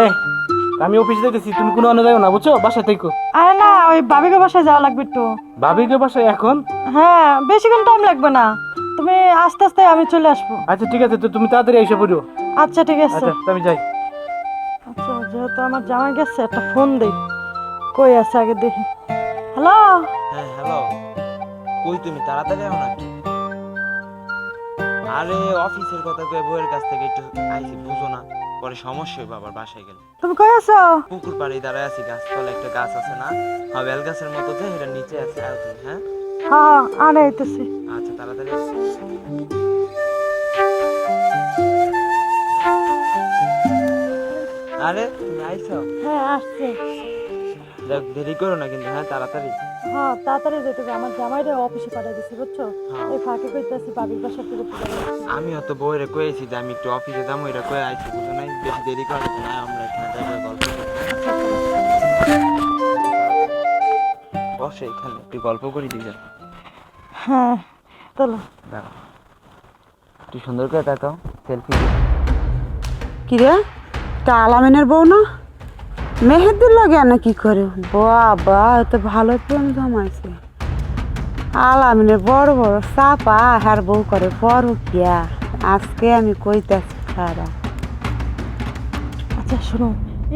এই আমি অফিসে যাইতেছি তুমি কোনো অন্য যাও না বুঝছ? বাসায় থেকো। আরে না ওই বাবিকে বাসায় যাওয়া লাগবে একটু। ভাবিকে বাসায় এখন? হ্যাঁ বেশিক্ষণ টাইম লাগবে না। তুমি আস্তে আস্তে আমি চলে আসব। আচ্ছা ঠিক আছে তো তুমি তাড়াতাড়ি এসে পড়ো। আচ্ছা ঠিক আছে। আচ্ছা আমি যাই। আচ্ছা যেহেতু আমার জামাই গেছে একটা ফোন দিই। কই আছে আগে দেখি। হ্যালো হ্যাঁ হ্যালো কই তুমি তাড়াতাড়ি আও নাকি? আরে অফিসের কথা কয়ে বউয়ের কাছ থেকে একটু আইসি বুঝো না। পরে সমস্যা হইব আবার বাসায় গেলে। তুমি কই আছো? পুকুর পাড়ে দাঁড়ায় আছি গাছতলে একটা গাছ আছে না? হ্যাঁ বেল গাছের মতো যে এটা নিচে আছে আর তুমি হ্যাঁ? হ্যাঁ আনে আইতেছি। আচ্ছা তাড়াতাড়ি এসো। আরে তুমি আইছো? হ্যাঁ আসছে। দেখ দেরি করো না কিন্তু হ্যাঁ তাড়াতাড়ি। হ্যাঁ তাড়াতাড়ি যেতে হবে। আমার জামাইটা অফিসে পাঠিয়ে দিছি বুঝছ? হ্যাঁ। এই ফাঁকে কইতেছি বাবির বাসা থেকে। আমি অত বউরে কয়েছি যে আমি একটু অফিসে যাব এটা কয়ে আইছি বুঝো নাই? বেশি দেরি করে না আমরা এখানে যাব গল্প বসে এখানে একটু গল্প করি দিকে হ্যাঁ চলো। দাঁড়া তুই সুন্দর করে তাকাও সেলফি কিরে তা আলামিনের বউ না? মেহেদির লাগে না কি করে? বাবা এত ভালো প্রেম জমাইছে। আলামিনের বড় বড় চাপা হার বউ করে বড় কিয়া। আজকে আমি কইতাছি খারা। আচ্ছা শোনো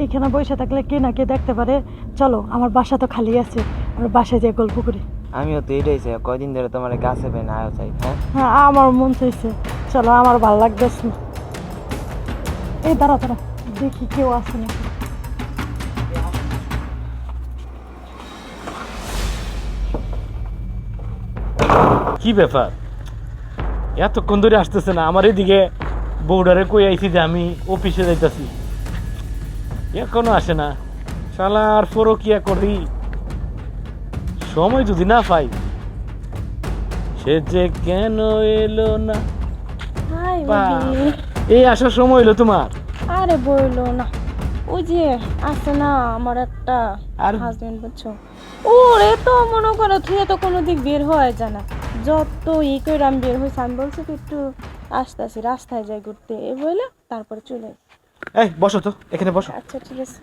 এইখানে বসে থাকলে কে না কে দেখতে পারে। চলো আমার বাসা তো খালি আছে আমার বাসায় যেয়ে গল্প করি। আমিও তো এটাই চাই কয়দিন ধরে তোমার গাছে পেয়ে না আয়ো চাই হ্যাঁ? হ্যাঁ আমার মন চাইছে। চলো আমার ভালো লাগতেছে। না এই দাঁড়া দাঁড়া দেখি কেউ আসে না কি ব্যাপার? এতক্ষণ ধরে আসতেছে না আমার এদিকে বৌডারে কই আইছি যে আমি অফিসে যাইতাছি। এখনও আসে না। শালার ফরকিয়া করি। সময় যদি না পাই সে যে কেন এলো না? হাই এই আসার সময় হলো তোমার? আরে বইলো না। ওই যে আছে না আমার একটা আর- হাজবেন্ড বুঝছ? ওরে তো মনে করো তুই তো কোনো দিক বের হয়ে যায় না। যত ই করে আমি বের হয়েছি আমি বলছি কি একটু আস্তে আস্তে রাস্তায় যাই ঘুরতে। এ বলে তারপরে চলে। এই বসো তো এখানে বসো। আচ্ছা ঠিক আছে।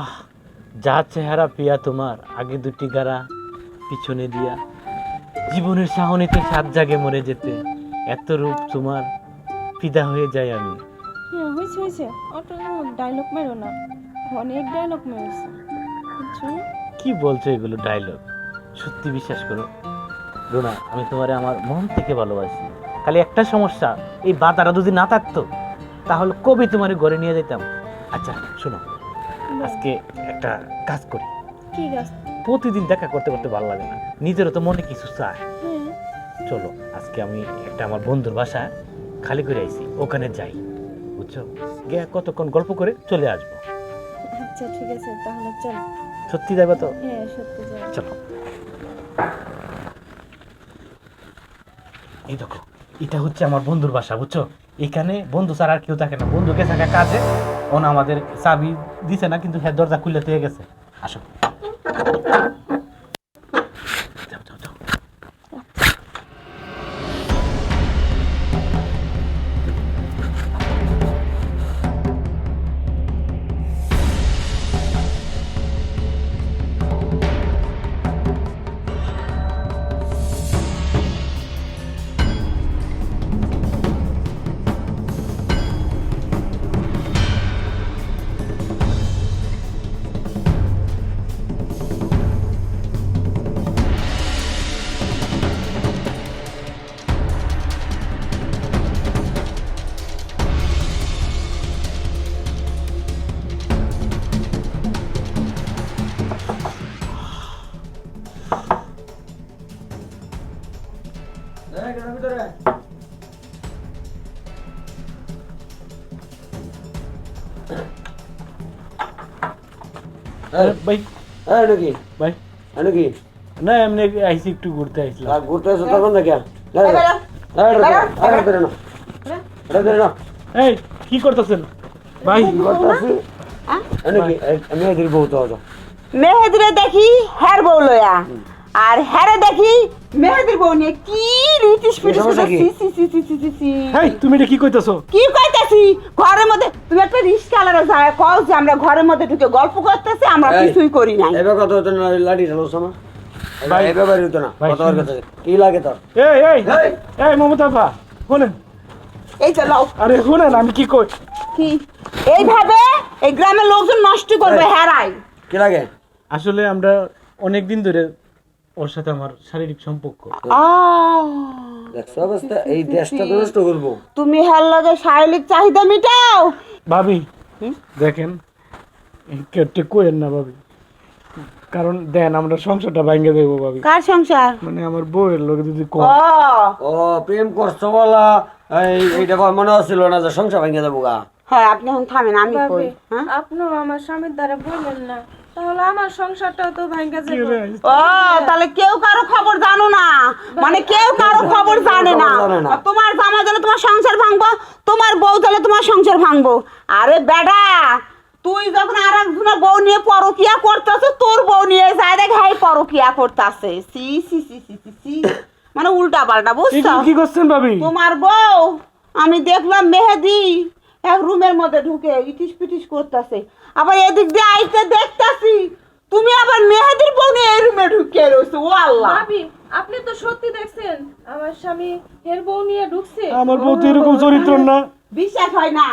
আহ যা চেহারা পিয়া তোমার আগে দুটি গারা পিছনে দিয়া। জীবনের সাহনিতে সাত জাগে মরে যেতে এত রূপ তোমার ফিদা হয়ে যায় আমি। হ্যাঁ হয়েছে হয়েছে অত ডায়লগ মেরো না। অনেক ডায়লগ মেরেছে বুঝছ? কি বলছো এগুলো ডায়লগ সত্যি বিশ্বাস করো। রোনা আমি তোমারে আমার মন থেকে ভালোবাসি। খালি একটা সমস্যা এই বাতারা যদি না থাকতো তাহলে কবে তোমার ঘরে নিয়ে যেতাম? আচ্ছা শোনো আজকে একটা কাজ করি। কি গাছ প্রতিদিন দেখা করতে করতে ভালো লাগে না। নিজেরও তো মনে কিছু চায়। চলো আজকে আমি একটা আমার বন্ধুর বাসা খালি করে আইছি। ওখানে যাই। বুঝছ? গিয়ে কতক্ষণ গল্প করে চলে আসব। আচ্ছা ঠিক আছে তাহলে চল। সত্যি যাবে তো? হ্যাঁ চলো। এই দেখো এটা হচ্ছে আমার বন্ধুর বাসা বুঝছ? এখানে বন্ধু ছাড়া আর কেউ থাকে না। বন্ধুকে গেছে একটা কাজে ওনা আমাদের চাবি দিছে না কিন্তু হ্যাঁ দরজা খুলে দিয়ে গেছে। আসো। ভাই। হ্যাঁ নাকি ভাই। হ্যাঁ নাকি না এমনি আইসি একটু ঘুরতে আইছিলাম ঘুরতে আসো তখন না। কেন এই কি করতেছেন? ভাই। আমি এদের বউ তো হতো মেহেদিরে দেখি হ্যার বউ লয়া। আর হ্যারে দেখি মেহেদির বউ নিয়ে কি রিটিস পিটিস সমস্যা সি সি সি সি সি সি। সি তুমি এটা কি কইতাছো? কি ঘরের মধ্যে তুমি একটা রিস্কা আলাদা যায় কও যে আমরা ঘরের মধ্যে ঢুকে গল্প করতেছি আমরা কিছুই করি নাই। এবার কথা হতো না লাঠি ঢালো সমা ভাই। এবার বাড়ি হতো না কথা ওর কি লাগে তোর? এই এই এই। মমতা আপা শুনেন। এই যে লও। আরে শুনেন আমি কি কই? কি? এইভাবে এই গ্রামের লোকজন নষ্ট করবে। হেরাই। কি লাগে? আসলে আমরা অনেক দিন ধরে ওর সাথে আমার শারীরিক সম্পর্ক। দেখছ অবস্থা এই দেশটা তো নষ্ট করব। তুমি হের লগে শারীরিক চাহিদা মিটাও। ভাবি দেখেন কেটে কোয়েন না ভাবি। কারণ দেন আমরা সংসারটা ভাঙ্গে দেবো ভাবি। কার সংসার? মানে আমার বউয়ের লোক যদি কম। ও। ও প্রেম করছ বলা এই এইটা আমার মনে হচ্ছিল না যে সংসার ভেঙে যাব গা? হ্যাঁ আপনি এখন থামেন আমি কই হ্যাঁ? আপনিও আমার স্বামীর দ্বারা বললেন না। তাহলে আমার সংসারটাও তো ভাঙ্গা যাবে। ও তাহলে কেউ কারও খবর জানো না। মানে কেউ কারও খবর জানে না। তোমার জামা জানে তোমার সংসার ভাঙবো তোমার বউ জানে তোমার সংসার ভাঙবো। আরে বেডা তুই যখন আর একজনের বউ নিয়ে পরকিয়া করতেছ তোর বউ নিয়ে যায় দেখ হাই পরকিয়া করতেছে। সি সি সি সি সি সি। মানে উল্টা পাল্টা বুঝছ কি করছেন ভাবি? তোমার বউ আমি দেখলাম মেহেদি এক রুমের মধ্যে ঢুকে ইটিস পিটিস করতেছে। আবার এদিক দিয়ে আইতে দেখতাছি। তুমি আবার মেহেদির বউ নিয়ে এই রুমে ঢুকে রয়েছো ও আল্লাহ। ভাবি আপনি তো সত্যি দেখছেন আমার স্বামী এর বউ নিয়ে ঢুকছে। আমার বউ তো এরকম চরিত্র না। বিশ্বাস হয় না।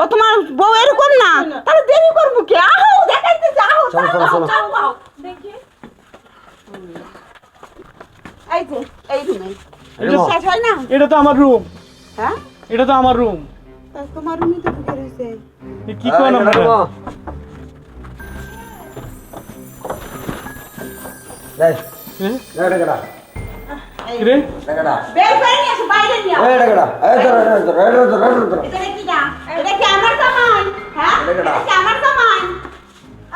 ও তোমার বউ এরকম না। তাহলে দেরি করব কি? আহো দেখাইতে যাও চলো, চলো, চলো। যাও। দেখি। এই যে এই রুমে। এটা- বিশ্বাস হয় না? এটা তো আমার রুম। হ্যাঁ? এটা তো আমার রুম। তোমার রুমে তো ঢুকে রয়েছে। কি কোন এই,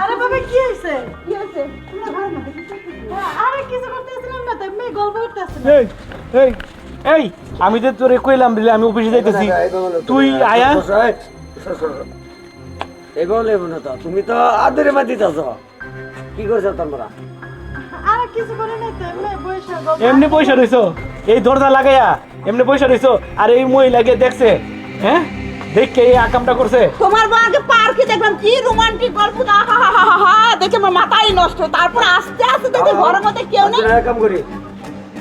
আরে বাবা কি হয়েছে? কি হয়েছে? তোমরা ঘরের মধ্যে কি করতেছো? আরে কিছু করতেছিলাম না তো এমনি গল্প করতেছিলাম এই এই এই আমি যে তোরে কইলাম দিলে আমি অফিসে যাইতেছি। তুই আয়া। এগুলো লেবো না তো তুমি তো আদরে মাতিতেছ। কি করছ তোমরা? আরে কিছু করে নাই তো এমনি এমনি পয়সা রইছো? এই দরজা লাগাইয়া এমনি পয়সা রইছো? আর এই মহিলাকে দেখছে হ্যাঁ? দেখকে এই আকামটা করছে। তোমার বউ আগে পার্কে দেখলাম কি রোমান্টিক গল্প আহা হা হা হা হা দেখে আমার মাথাই নষ্ট তারপর আস্তে আস্তে দেখি ঘরের মধ্যে কেউ নেই। আদরে কাম করি।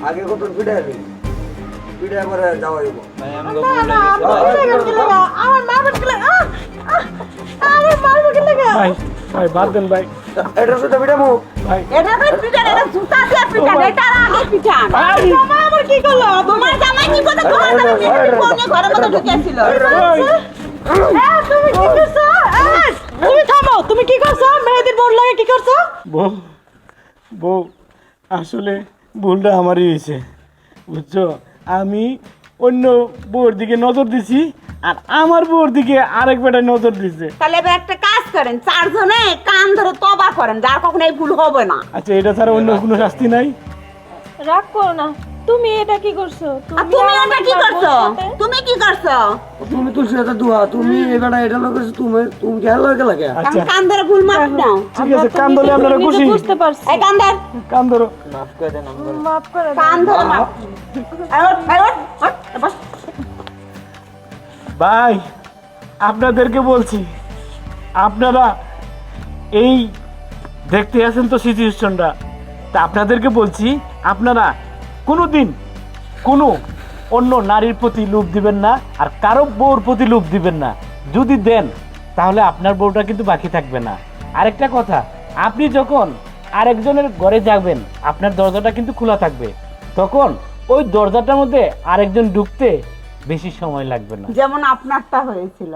আগে কত দিই যাওয়া যাব আমার আমার ভাই বাদ দেন ভাই। এটা শুধু এটা তো পিটান এটা জুতা দিয়ে পিটান এটা আগে পিটান আবার কি করল? তোমার জামাই কি করে তোমার জামাই ঘরের মধ্যে ঢুকেছিল তুমি কি করছ? তুমি থামো। তুমি কি করছ? মেহেদির বোন লাগে কি করছ? বউ বউ আসলে ভুলটা আমারই হয়েছে বুঝছ? আমি অন্য বউর দিকে নজর দিছি আর আমার বউর দিকে আরেক বেটায় নজর দিছে। তাহলে এবার একটা কাজ করেন চারজনে কান ধরে তবা করেন যার কখনো এই ভুল হবে না। আচ্ছা এটা ছাড়া অন্য কোনো শাস্তি নাই? রাগ করো না। তুমি এটা কি করছ? আর তুমি ওটা কি করছ? তুমি কি করছ? তুমি তুলসী এটা দুয়া তুমি এবার এটা লোক তুমি তুমি খেয়াল লাগে লাগে? আচ্ছা। কান ধরে ভুল মাপ নাও। ঠিক আছে কান নিজে- আপনারা খুশি? বুঝতে পারছি। এই কান ধর। কান ধরো। মাফ করে দেন মাফ করে দাও। কান ধরে ওঠ, এই ওঠ, ওঠ, বস। ভাই, আপনাদেরকে বলছি, আপনারা এই দেখতে আছেন তো সিচুয়েশনটা তা আপনাদেরকে বলছি, আপনারা কোনো দিন কোনো অন্য নারীর প্রতি লোভ দিবেন না আর কারও বউর প্রতি লোভ দিবেন না। যদি দেন, তাহলে আপনার বউটা কিন্তু বাকি থাকবে না। আরেকটা কথা, আপনি যখন আরেকজনের ঘরে যাবেন, আপনার দরজাটা কিন্তু খোলা থাকবে। তখন ওই দরজাটার মধ্যে আরেকজন ঢুকতে বেশি সময় লাগবে না। যেমন আপনারটা হয়েছিল।